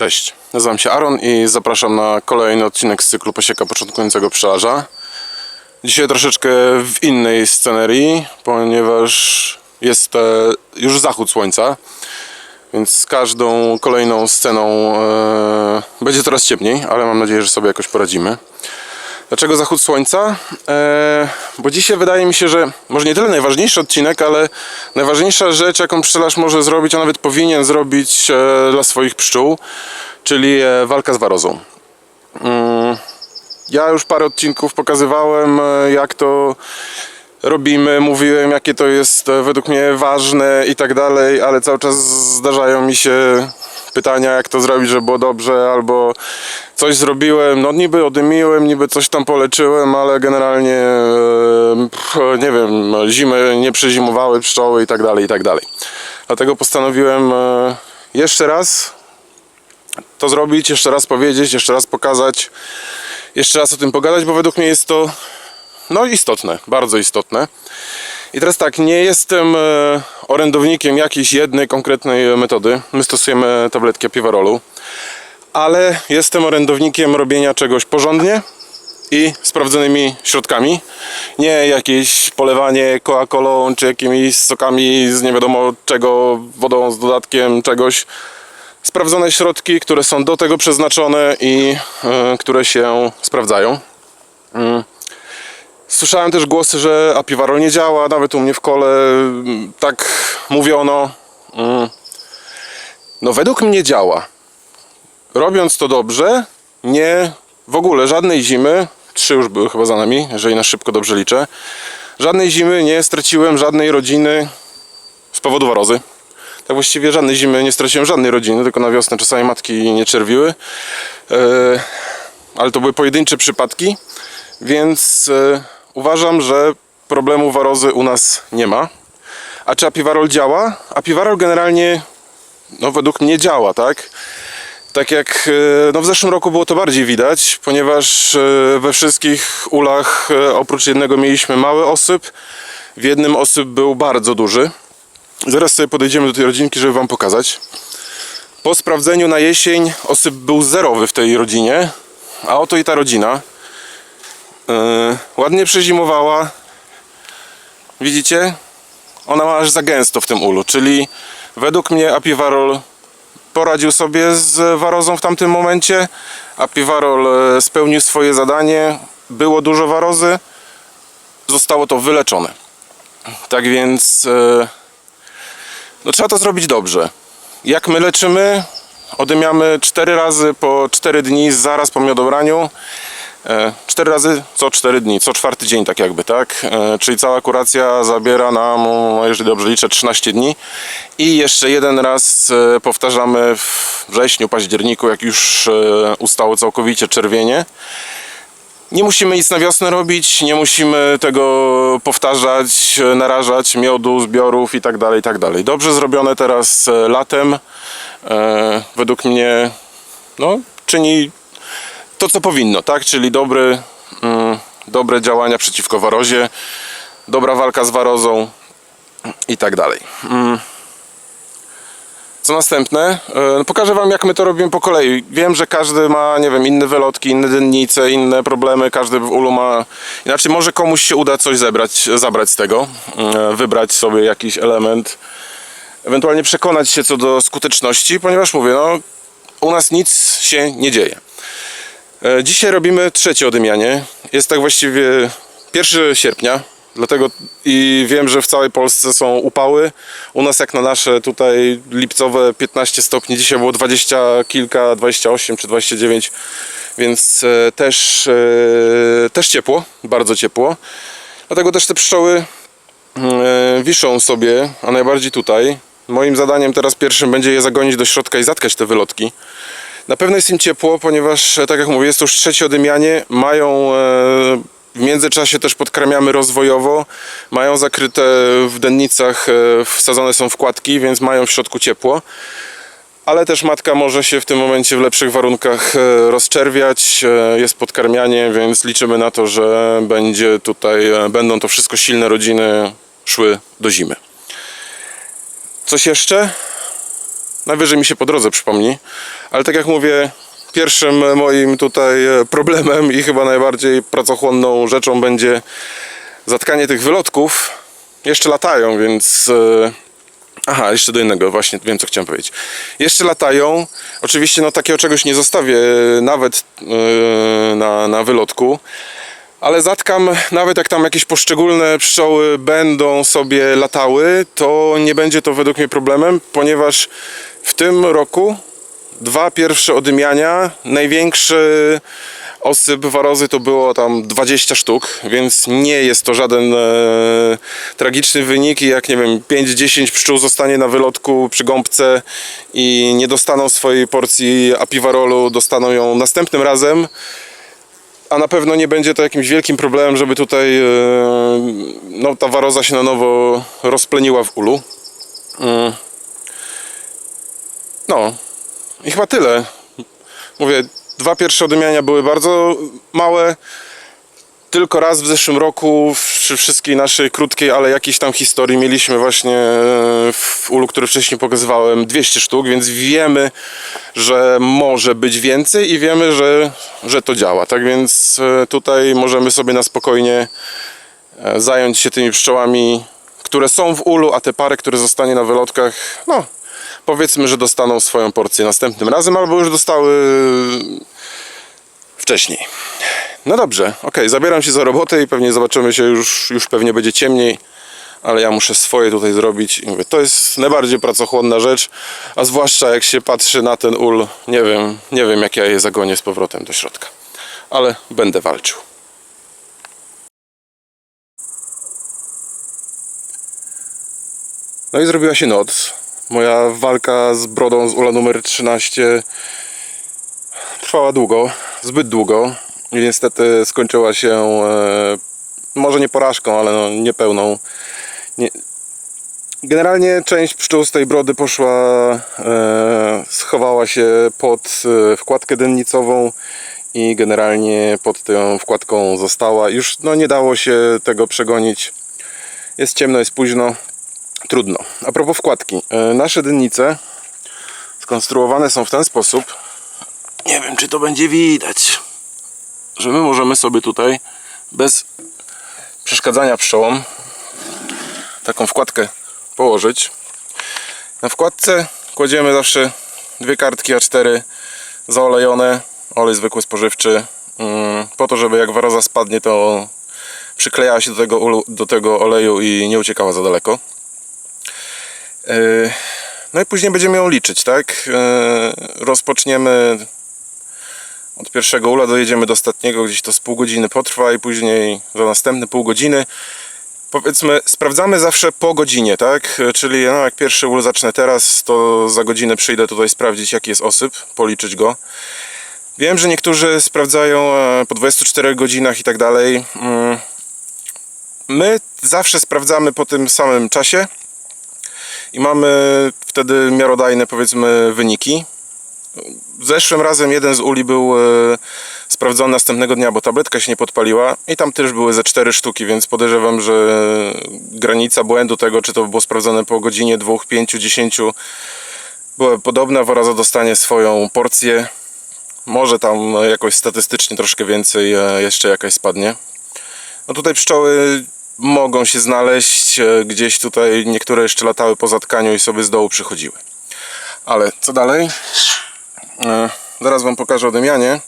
Cześć, nazywam się Aaron i zapraszam na kolejny odcinek z cyklu Pasieka Początkującego Pszczelarza. Dzisiaj troszeczkę w innej scenerii, ponieważ jest e, już zachód słońca, więc z każdą kolejną sceną e, będzie coraz ciemniej, ale mam nadzieję, że sobie jakoś poradzimy. Dlaczego zachód słońca? E, bo dzisiaj wydaje mi się, że może nie tyle najważniejszy odcinek, ale najważniejsza rzecz, jaką pszczelarz może zrobić, a nawet powinien zrobić e, dla swoich pszczół, czyli e, walka z warozą. Mm, ja już parę odcinków pokazywałem, e, jak to robimy, mówiłem, jakie to jest e, według mnie ważne i tak dalej, ale cały czas zdarzają mi się pytania, jak to zrobić, żeby było dobrze, albo coś zrobiłem, no niby odymiłem, niby coś tam poleczyłem, ale generalnie, nie wiem, zimy nie przezimowały pszczoły i tak dalej, i tak dalej. Dlatego postanowiłem e, jeszcze raz to zrobić, jeszcze raz powiedzieć, jeszcze raz pokazać, jeszcze raz o tym pogadać, bo według mnie jest to no istotne, bardzo istotne. I teraz tak, nie jestem e, orędownikiem jakiejś jednej konkretnej metody. My stosujemy tabletki apiwarolu, ale jestem orędownikiem robienia czegoś porządnie i sprawdzonymi środkami. Nie jakieś polewanie Coca-Colą czy jakimiś sokami z nie wiadomo czego, wodą z dodatkiem czegoś. Sprawdzone środki, które są do tego przeznaczone i e, które się sprawdzają. Słyszałem też głosy, że apiwarol nie działa, nawet u mnie w kole tak mówiono. Mm. No według mnie działa. Robiąc to dobrze, nie w ogóle żadnej zimy, trzy już były chyba za nami, jeżeli na szybko dobrze liczę, żadnej zimy nie straciłem żadnej rodziny z powodu warozy. Tak właściwie żadnej zimy nie straciłem żadnej rodziny, tylko na wiosnę czasami matki nie czerwiły. E, ale to były pojedyncze przypadki, więc e, uważam, że problemu warozy u nas nie ma. A czy apiwarol działa? Apiwarol generalnie, no według mnie działa, tak? Tak jak e, no w zeszłym roku było to bardziej widać, ponieważ e, we wszystkich ulach e, oprócz jednego mieliśmy mały osyp, w jednym osyp był bardzo duży. Zaraz sobie podejdziemy do tej rodzinki, żeby Wam pokazać. Po sprawdzeniu na jesień osyp był zerowy w tej rodzinie, a oto i ta rodzina. Yy, ładnie przezimowała. Widzicie? Ona ma aż za gęsto w tym ulu, czyli według mnie apiwarol poradził sobie z warozą w tamtym momencie. Apiwarol e, spełnił swoje zadanie. Było dużo warozy. Zostało to wyleczone. Tak więc e, no, trzeba to zrobić dobrze. Jak my leczymy? Odymiamy 4 razy po 4 dni zaraz po miodobraniu. E, Cztery razy co 4 dni, co czwarty dzień tak jakby, tak? E, Czyli cała kuracja zabiera nam, no, jeżeli dobrze liczę, 13 dni. I jeszcze jeden raz e, powtarzamy w wrześniu, październiku, jak już ustało całkowicie czerwienie. Nie musimy nic na wiosnę robić, nie musimy tego powtarzać, narażać miodu, zbiorów i tak dalej, i tak. Dobrze zrobione teraz latem, według mnie, no, czyni to, co powinno, tak? Czyli dobry, mm, dobre działania przeciwko warozie, dobra walka z warozą i tak dalej. Mm. Co następne? E, no pokażę Wam, jak my to robimy po kolei. Wiem, że każdy ma, nie wiem, inne wylotki, inne dennice, inne problemy, każdy w ulu ma... Inaczej może komuś się uda coś zebrać, zabrać z tego, e, wybrać sobie jakiś element, ewentualnie przekonać się co do skuteczności, ponieważ mówię, no u nas nic się nie dzieje. E, Dzisiaj robimy trzecie odymianie. Jest tak właściwie 1 sierpnia, dlatego i wiem, że w całej Polsce są upały. U nas jak na nasze tutaj lipcowe 15 stopni, dzisiaj było 20 kilka, 28 czy 29, więc e, też, e, też ciepło, bardzo ciepło. Dlatego też te pszczoły wiszą sobie, a najbardziej tutaj. Moim zadaniem teraz pierwszym będzie je zagonić do środka i zatkać te wylotki. Na pewno jest im ciepło, ponieważ, e, tak jak mówię, jest to już trzecie odymianie. Mają e, w międzyczasie też podkramiamy rozwojowo. Mają zakryte w dennicach, e, wsadzone są wkładki, więc mają w środku ciepło. Ale też matka może się w tym momencie w lepszych warunkach rozczerwiać. Jest podkarmianie, więc liczymy na to, że będzie tutaj, będą to wszystko silne rodziny szły do zimy. Coś jeszcze? Najwyżej mi się po drodze przypomni. Ale tak jak mówię, pierwszym moim tutaj e, problemem i chyba najbardziej pracochłonną rzeczą będzie zatkanie tych wylotków. Jeszcze latają, więc. e, Aha, jeszcze do innego, właśnie wiem co chciałem powiedzieć. Jeszcze latają. Oczywiście no takiego czegoś nie zostawię e, nawet na, na wylotku. Ale zatkam, nawet jak tam jakieś poszczególne pszczoły będą sobie latały, to nie będzie to według mnie problemem, ponieważ w tym roku dwa pierwsze odymiania, największy osyp warozy to było tam 20 sztuk, więc nie jest to żaden e, tragiczny wynik i jak nie wiem 5-10 pszczół zostanie na wylotku przy gąbce i nie dostaną swojej porcji apiwarolu, dostaną ją następnym razem a na pewno nie będzie to jakimś wielkim problemem, żeby tutaj e, no, ta waroza się na nowo rozpleniła w ulu. Mm. No i chyba tyle. Mówię, dwa pierwsze odymiania były bardzo małe. Tylko raz w zeszłym roku przy wszystkiej naszej krótkiej, ale jakiejś tam historii mieliśmy właśnie e, w ulu, który wcześniej pokazywałem 200 sztuk, więc wiemy, że może być więcej i wiemy, że, że to działa. Tak więc e, tutaj możemy sobie na spokojnie e, zająć się tymi pszczołami, które są w ulu, a te pary, które zostanie na wylotkach, no powiedzmy, że dostaną swoją porcję następnym razem, albo już dostały wcześniej. No dobrze, ok, zabieram się za robotę i pewnie zobaczymy się już, już pewnie będzie ciemniej, ale ja muszę swoje tutaj zrobić i mówię, to jest najbardziej pracochłonna rzecz, a zwłaszcza jak się patrzy na ten ul, nie wiem, nie wiem jak ja je zagonię z powrotem do środka, ale będę walczył. No i zrobiła się noc. Moja walka z brodą z ula numer 13 trwała długo, zbyt długo i niestety skończyła się e, może nie porażką, ale no, niepełną. Nie... Generalnie część pszczół z tej brody poszła, e, schowała się pod e, wkładkę dennicową i generalnie pod tą wkładką została. Już no, nie dało się tego przegonić. Jest ciemno, jest późno. Trudno. A propos wkładki. E, nasze dennice skonstruowane są w ten sposób, nie wiem, czy to będzie widać, że my możemy sobie tutaj bez przeszkadzania pszczołom taką wkładkę położyć. Na wkładce kładziemy zawsze dwie kartki A4 zaolejone, olej zwykły spożywczy, mm, po to, żeby jak waroza spadnie, to przyklejała się do tego, do tego oleju i nie uciekała za daleko. Yy, No i później będziemy ją liczyć, tak? Yy, Rozpoczniemy od pierwszego ula, dojedziemy do ostatniego, gdzieś to z pół godziny potrwa i później za następne pół godziny. Powiedzmy, sprawdzamy zawsze po godzinie, tak? Yy, Czyli no, jak pierwszy ul zacznę teraz, to za godzinę przyjdę tutaj sprawdzić jaki jest osyp, policzyć go. Wiem, że niektórzy sprawdzają e, po 24 godzinach i tak dalej. Mm. My zawsze sprawdzamy po tym samym czasie i mamy wtedy miarodajne powiedzmy wyniki. Zeszłym razem jeden z uli był e, sprawdzony następnego dnia, bo tabletka się nie podpaliła i tam też były ze 4 sztuki, więc podejrzewam, że granica błędu tego, czy to było sprawdzone po godzinie 2, 5, 10 była podobna. Woraza dostanie swoją porcję. Może tam jakoś statystycznie troszkę więcej e, jeszcze jakaś spadnie. No tutaj pszczoły mogą się znaleźć. e, Gdzieś tutaj niektóre jeszcze latały po zatkaniu i sobie z dołu przychodziły. Ale co dalej? E, Zaraz Wam pokażę odymianie.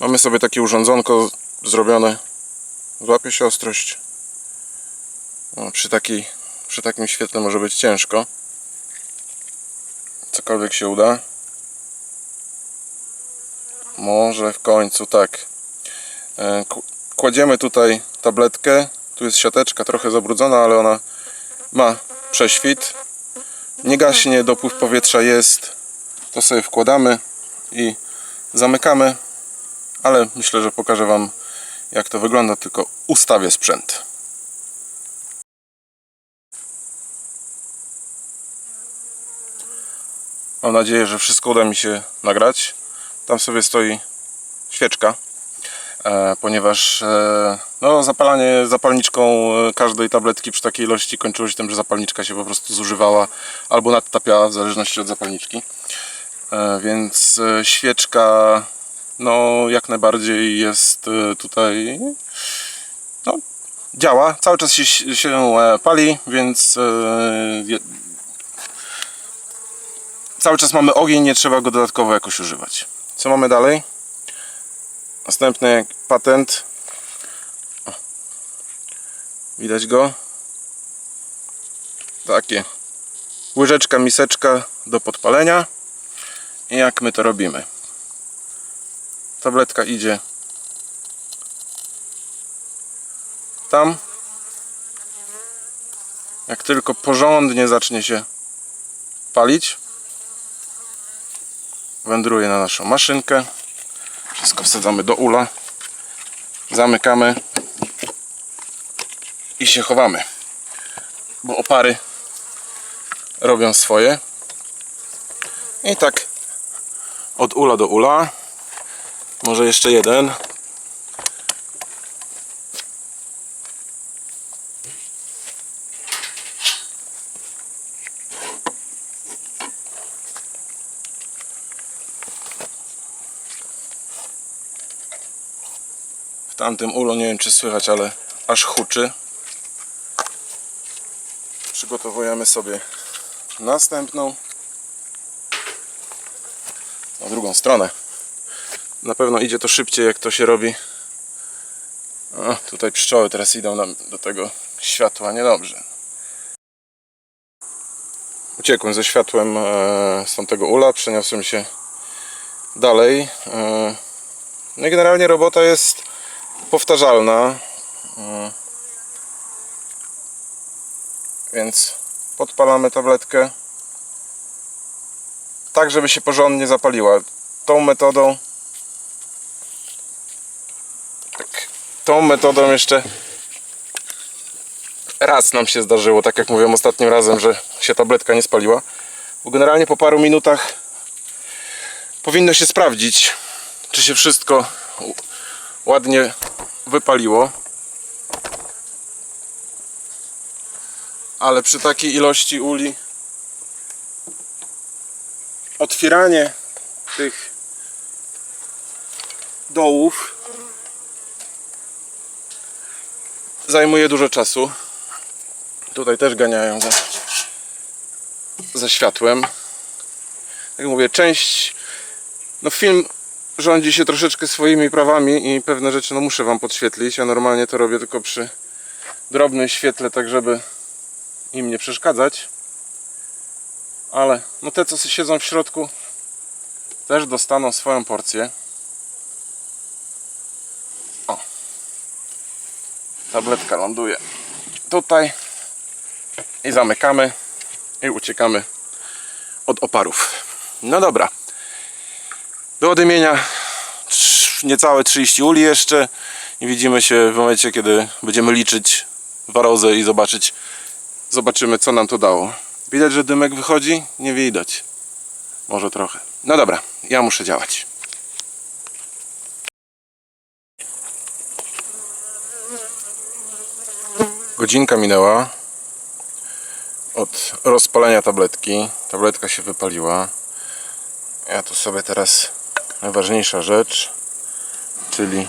Mamy sobie takie urządzonko zrobione. Złapie się ostrość. O, przy, takiej, przy takim świetle może być ciężko. Cokolwiek się uda. Może w końcu tak. E, Kładziemy tutaj tabletkę. Tu jest siateczka trochę zabrudzona, ale ona ma prześwit. Nie gaśnie, dopływ powietrza jest. To sobie wkładamy i zamykamy. Ale myślę, że pokażę Wam jak to wygląda, tylko ustawię sprzęt. Mam nadzieję, że wszystko uda mi się nagrać. Tam sobie stoi świeczka, ponieważ e, no, zapalanie zapalniczką e, każdej tabletki przy takiej ilości kończyło się tym, że zapalniczka się po prostu zużywała albo nadtapiała w zależności od zapalniczki. E, Więc e, świeczka no jak najbardziej jest e, tutaj no, działa, cały czas się, się e, pali, więc e, je- cały czas mamy ogień, nie trzeba go dodatkowo jakoś używać. Co mamy dalej? Następny patent. O. Widać go? Takie. Łyżeczka, miseczka do podpalenia. I jak my to robimy? Tabletka idzie tam. Jak tylko porządnie zacznie się palić, wędruje na naszą maszynkę. Wszystko wsadzamy do ula, zamykamy i się chowamy, bo opary robią swoje. I tak od ula do ula. Może jeszcze jeden. Tamtym ulu nie wiem czy słychać, ale aż huczy. Przygotowujemy sobie następną. Na drugą stronę. Na pewno idzie to szybciej jak to się robi. O, tutaj pszczoły teraz idą nam do tego światła, niedobrze. Uciekłem ze światłem e, z tamtego ula, przeniosłem się dalej. E, no generalnie robota jest powtarzalna. E, więc podpalamy tabletkę tak, żeby się porządnie zapaliła. Tą metodą tak, tą metodą jeszcze raz nam się zdarzyło, tak jak mówiłem ostatnim razem, że się tabletka nie spaliła. Bo generalnie po paru minutach powinno się sprawdzić, czy się wszystko ładnie wypaliło. Ale przy takiej ilości uli otwieranie tych dołów zajmuje dużo czasu. Tutaj też ganiają za, za światłem. Jak mówię, część. No, film rządzi się troszeczkę swoimi prawami i pewne rzeczy no, muszę Wam podświetlić. Ja normalnie to robię tylko przy drobnym świetle, tak żeby im nie przeszkadzać. Ale no te, co siedzą w środku, też dostaną swoją porcję. O. Tabletka ląduje tutaj i zamykamy i uciekamy od oparów. No dobra. Do odymienia niecałe 30 uli jeszcze i widzimy się w momencie, kiedy będziemy liczyć warozę i zobaczyć zobaczymy co nam to dało. Widać, że dymek wychodzi? Nie widać. Może trochę. No dobra, ja muszę działać. Godzinka minęła od rozpalenia tabletki. Tabletka się wypaliła. Ja tu sobie teraz najważniejsza rzecz, czyli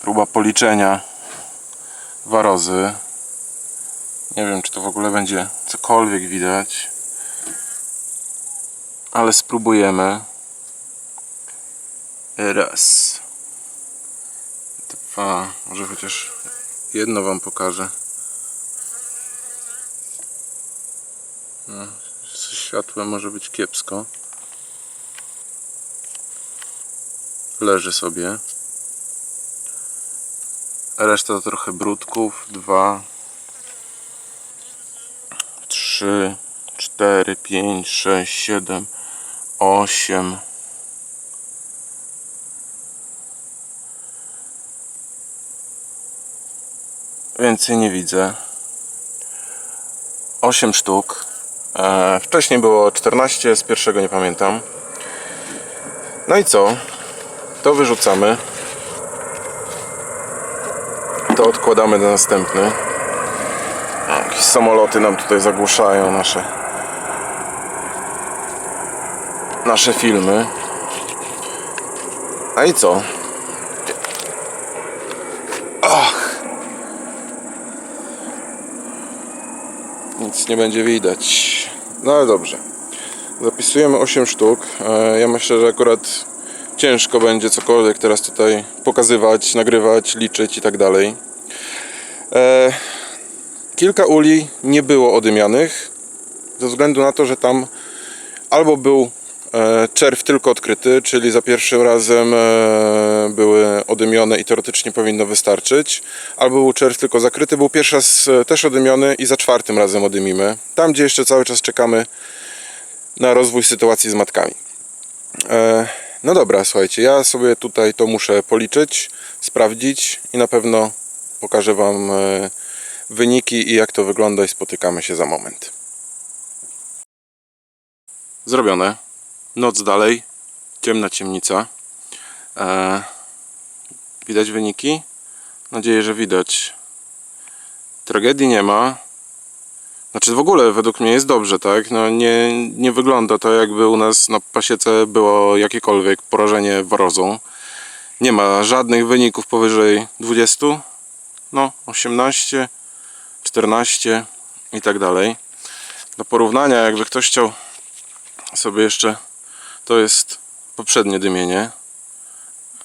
próba policzenia warozy. Nie wiem, czy to w ogóle będzie cokolwiek widać, ale spróbujemy. Raz, dwa, może chociaż jedno Wam pokażę. No, światłem może być kiepsko. Leży sobie. Reszta to trochę brudków. Dwa, trzy, cztery, pięć, sześć, siedem, osiem. Więcej nie widzę. 8 sztuk. E, wcześniej było 14, z pierwszego nie pamiętam. No i co? To wyrzucamy. To odkładamy na następny. Jakieś samoloty nam tutaj zagłuszają nasze nasze filmy. A i co? Nic nie będzie widać. No ale dobrze. Zapisujemy 8 sztuk. E, Ja myślę, że akurat ciężko będzie cokolwiek teraz tutaj pokazywać, nagrywać, liczyć i tak dalej. E, Kilka uli nie było odymianych ze względu na to, że tam albo był e, czerw tylko odkryty, czyli za pierwszym razem e, były odymione i teoretycznie powinno wystarczyć, albo był czerw tylko zakryty, był pierwszy raz też odymiony i za czwartym razem odymimy. Tam, gdzie jeszcze cały czas czekamy na rozwój sytuacji z matkami. No dobra, słuchajcie, ja sobie tutaj to muszę policzyć, sprawdzić i na pewno pokażę Wam e, wyniki i jak to wygląda i spotykamy się za moment. Zrobione. Noc dalej. Ciemna ciemnica. E, widać wyniki? Nadzieję, że widać. Tragedii nie ma. Znaczy w ogóle według mnie jest dobrze, tak? No nie, nie wygląda to jakby u nas na pasiece było jakiekolwiek porażenie warozą. Nie ma żadnych wyników powyżej 20. No 18, 14 i tak dalej. Do porównania jakby ktoś chciał sobie jeszcze to jest poprzednie dymienie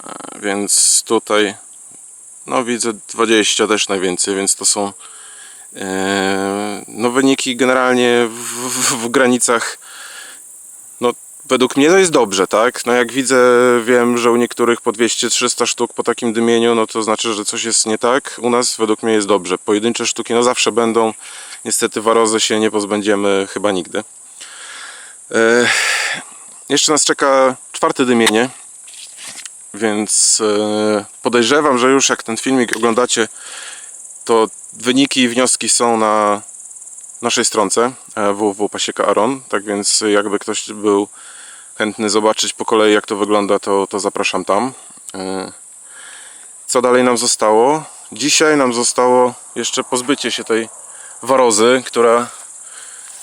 E, więc tutaj no widzę 20 też najwięcej więc to są no wyniki generalnie w, w, w granicach no według mnie to jest dobrze tak? No jak widzę wiem że u niektórych po 200-300 sztuk po takim dymieniu no to znaczy że coś jest nie tak. U nas według mnie jest dobrze. Pojedyncze sztuki no zawsze będą. Niestety warozy się nie pozbędziemy chyba nigdy. E, jeszcze nas czeka czwarte dymienie, więc e, podejrzewam, że już jak ten filmik oglądacie, to wyniki i wnioski są na naszej stronce e, www.pasieka Aron. Tak więc jakby ktoś był chętny zobaczyć po kolei jak to wygląda, to, to zapraszam tam. E, Co dalej nam zostało? Dzisiaj nam zostało jeszcze pozbycie się tej warozy, która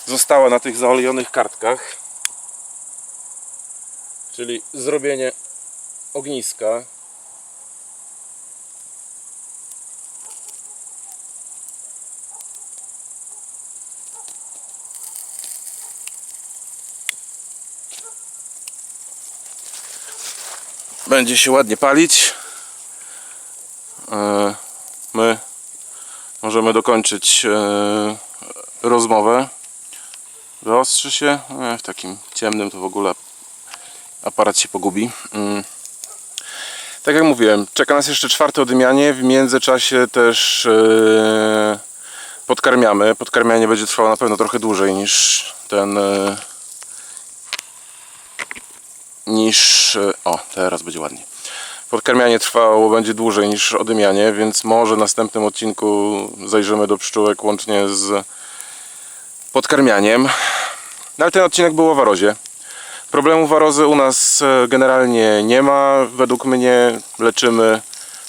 została na tych zaolejonych kartkach. Czyli zrobienie ogniska. Będzie się ładnie palić. E, My możemy dokończyć e, rozmowę. Wyostrzy się. E, W takim ciemnym to w ogóle aparat się pogubi. Mm. Tak jak mówiłem, czeka nas jeszcze czwarte odymianie. W międzyczasie też podkarmiamy. Podkarmianie będzie trwało na pewno trochę dłużej niż ten. Niż. e, O, teraz będzie ładnie. Podkarmianie trwało będzie dłużej niż odymianie, więc może w następnym odcinku zajrzymy do pszczółek łącznie z podkarmianiem. No ale ten odcinek był o warozie. Problemu warozy u nas e, generalnie nie ma. Według mnie leczymy,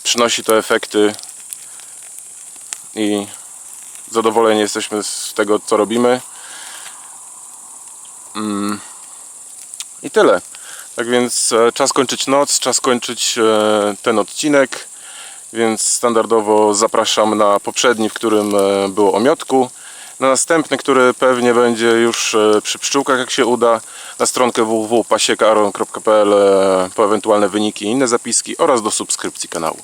przynosi to efekty i zadowoleni jesteśmy z tego, co robimy. Mm. I tyle. Tak więc e, czas kończyć noc, czas kończyć e, ten odcinek. Więc standardowo zapraszam na poprzedni, w którym e, było o miotku. Na następny, który pewnie będzie już przy pszczółkach, jak się uda, na stronkę www.pasiekaron.pl po ewentualne wyniki i inne zapiski oraz do subskrypcji kanału.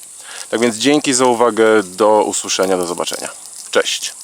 Tak więc dzięki za uwagę, do usłyszenia, do zobaczenia. Cześć!